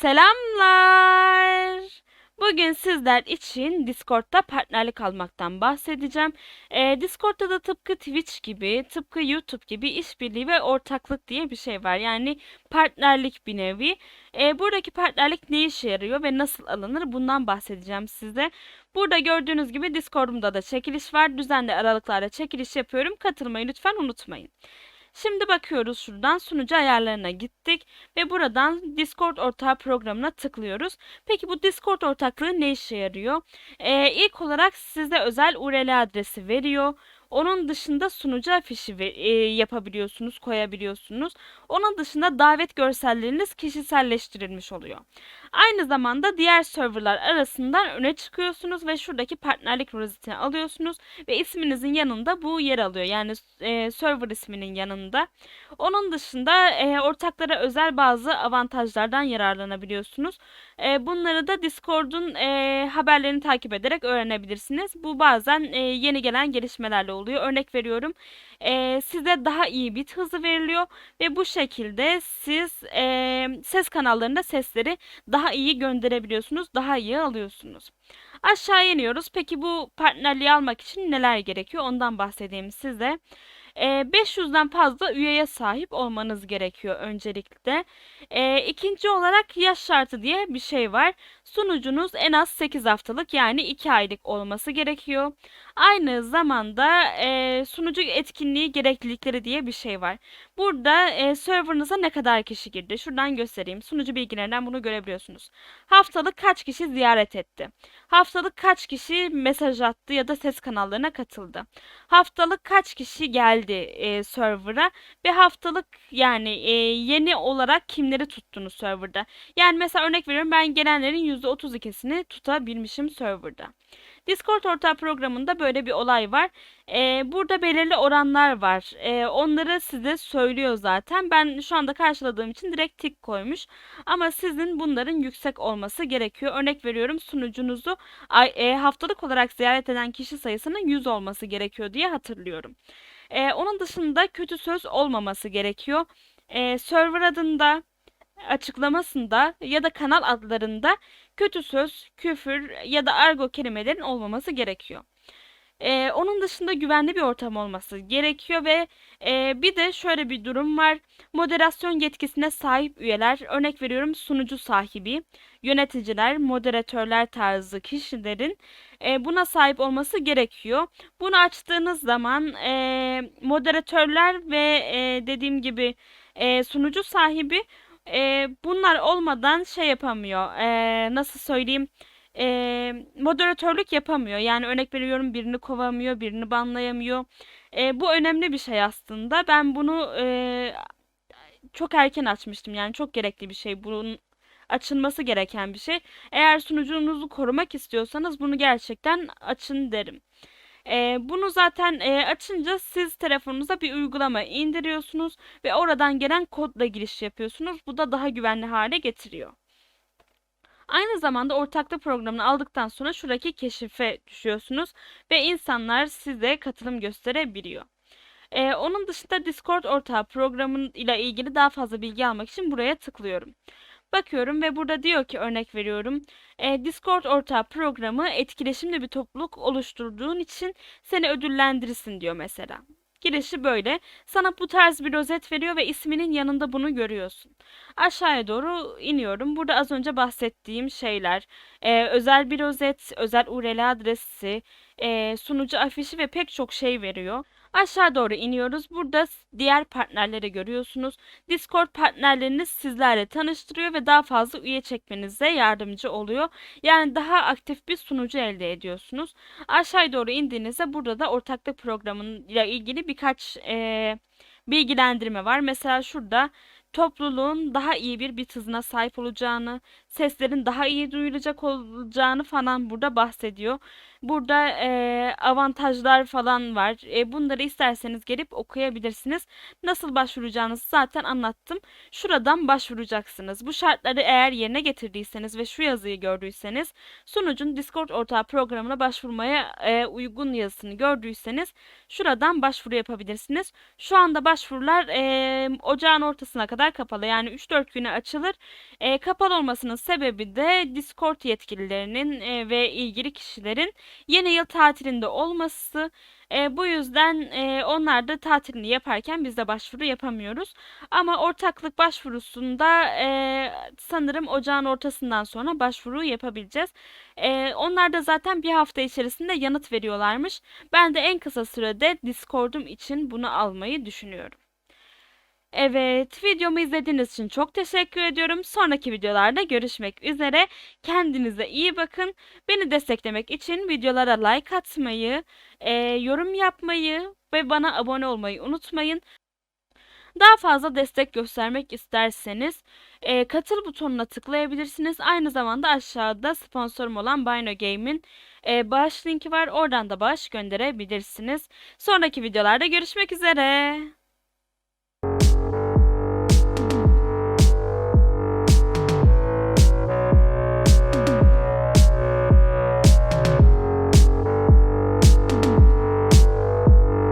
Selamlar. Bugün sizler için Discord'da partnerlik almaktan bahsedeceğim. Ee, Discord'da da tıpkı Twitch gibi, tıpkı YouTube gibi işbirliği ve ortaklık diye bir şey var. Yani partnerlik bir nevi. Ee, buradaki partnerlik ne işe yarıyor ve nasıl alınır bundan bahsedeceğim size. Burada gördüğünüz gibi Discord'umda da çekiliş var. Düzenli aralıklarla çekiliş yapıyorum. Katılmayı lütfen unutmayın. Şimdi bakıyoruz şuradan sunucu ayarlarına gittik ve buradan Discord ortağı programına tıklıyoruz. Peki bu Discord ortaklığı ne işe yarıyor? Ee, ilk olarak size özel URL adresi veriyor. Onun dışında sunucu afişi e, yapabiliyorsunuz, koyabiliyorsunuz. Onun dışında davet görselleriniz kişiselleştirilmiş oluyor. Aynı zamanda diğer serverlar arasından öne çıkıyorsunuz ve şuradaki partnerlik rozetini alıyorsunuz ve isminizin yanında bu yer alıyor. Yani e, server isminin yanında. Onun dışında e, ortaklara özel bazı avantajlardan yararlanabiliyorsunuz. E, bunları da Discord'un e, haberlerini takip ederek öğrenebilirsiniz. Bu bazen e, yeni gelen gelişmelerle oluyor. Örnek veriyorum. e, size daha iyi bit hızı veriliyor ve bu şekilde siz e, ses kanallarında sesleri daha iyi gönderebiliyorsunuz, daha iyi alıyorsunuz. Aşağı iniyoruz. Peki bu partnerliği almak için neler gerekiyor? Ondan bahsedeyim size. E, 500'den fazla üyeye sahip olmanız gerekiyor öncelikle. E, ikinci olarak yaş şartı diye bir şey var. Sunucunuz en az 8 haftalık yani 2 aylık olması gerekiyor. Aynı zamanda sunucu etkinliği gereklilikleri diye bir şey var. Burada e, serverınıza ne kadar kişi girdi? Şuradan göstereyim. Sunucu bilgilerinden bunu görebiliyorsunuz. Haftalık kaç kişi ziyaret etti? Haftalık kaç kişi mesaj attı ya da ses kanallarına katıldı? Haftalık kaç kişi geldi e, server'a? Ve haftalık yani e, yeni olarak kimleri tuttunuz server'da? Yani mesela örnek veriyorum ben gelenlerin %32'sini tutabilmişim server'da. Discord ortağı programında böyle bir olay var. Ee, burada belirli oranlar var. Ee, onları size söylüyor zaten. Ben şu anda karşıladığım için direkt tik koymuş. Ama sizin bunların yüksek olması gerekiyor. Örnek veriyorum sunucunuzu ay, e, haftalık olarak ziyaret eden kişi sayısının 100 olması gerekiyor diye hatırlıyorum. Ee, onun dışında kötü söz olmaması gerekiyor. Ee, server adında açıklamasında ya da kanal adlarında kötü söz, küfür ya da argo kelimelerin olmaması gerekiyor. Ee, onun dışında güvenli bir ortam olması gerekiyor ve e, bir de şöyle bir durum var. Moderasyon yetkisine sahip üyeler, örnek veriyorum sunucu sahibi, yöneticiler, moderatörler tarzı kişilerin e, buna sahip olması gerekiyor. Bunu açtığınız zaman e, moderatörler ve e, dediğim gibi e, sunucu sahibi e, bunlar olmadan şey yapamıyor. E, nasıl söyleyeyim? E, moderatörlük yapamıyor. Yani örnek veriyorum birini kovamıyor, birini banlayamıyor. E, bu önemli bir şey aslında. Ben bunu e, çok erken açmıştım. Yani çok gerekli bir şey. Bunun açılması gereken bir şey. Eğer sunucunuzu korumak istiyorsanız bunu gerçekten açın derim. Ee, bunu zaten e, açınca siz telefonunuza bir uygulama indiriyorsunuz ve oradan gelen kodla giriş yapıyorsunuz. Bu da daha güvenli hale getiriyor. Aynı zamanda ortaklık programını aldıktan sonra şuradaki keşife düşüyorsunuz ve insanlar size katılım gösterebiliyor. Ee, onun dışında Discord ortağı programın ile ilgili daha fazla bilgi almak için buraya tıklıyorum. Bakıyorum ve burada diyor ki örnek veriyorum. E, Discord ortağı programı etkileşimli bir topluluk oluşturduğun için seni ödüllendirirsin diyor mesela. Girişi böyle. Sana bu tarz bir rozet veriyor ve isminin yanında bunu görüyorsun. Aşağıya doğru iniyorum. Burada az önce bahsettiğim şeyler, e, özel bir rozet, özel URL adresi, e, sunucu afişi ve pek çok şey veriyor. Aşağı doğru iniyoruz. Burada diğer partnerleri görüyorsunuz. Discord partnerleriniz sizlerle tanıştırıyor ve daha fazla üye çekmenize yardımcı oluyor. Yani daha aktif bir sunucu elde ediyorsunuz. Aşağı doğru indiğinizde burada da ortaklık programıyla ilgili birkaç eee, bilgilendirme var. Mesela şurada topluluğun daha iyi bir bit hızına sahip olacağını, seslerin daha iyi duyulacak olacağını falan burada bahsediyor. Burada e, avantajlar falan var. E, bunları isterseniz gelip okuyabilirsiniz. Nasıl başvuracağınızı zaten anlattım. Şuradan başvuracaksınız. Bu şartları eğer yerine getirdiyseniz ve şu yazıyı gördüyseniz sunucun Discord ortağı programına başvurmaya e, uygun yazısını gördüyseniz şuradan başvuru yapabilirsiniz. Şu anda başvurular e, ocağın ortasına kadar kapalı. Yani 3-4 güne açılır. E, kapalı olmasının sebebi de Discord yetkililerinin e, ve ilgili kişilerin yeni yıl tatilinde olması. E, bu yüzden e, onlar da tatilini yaparken biz de başvuru yapamıyoruz. Ama ortaklık başvurusunda e, sanırım ocağın ortasından sonra başvuru yapabileceğiz. E, onlar da zaten bir hafta içerisinde yanıt veriyorlarmış. Ben de en kısa sürede Discord'um için bunu almayı düşünüyorum. Evet, videomu izlediğiniz için çok teşekkür ediyorum. Sonraki videolarda görüşmek üzere. Kendinize iyi bakın. Beni desteklemek için videolara like atmayı, e, yorum yapmayı ve bana abone olmayı unutmayın. Daha fazla destek göstermek isterseniz e, katıl butonuna tıklayabilirsiniz. Aynı zamanda aşağıda sponsorum olan Bino Game'in e, bağış linki var. Oradan da bağış gönderebilirsiniz. Sonraki videolarda görüşmek üzere.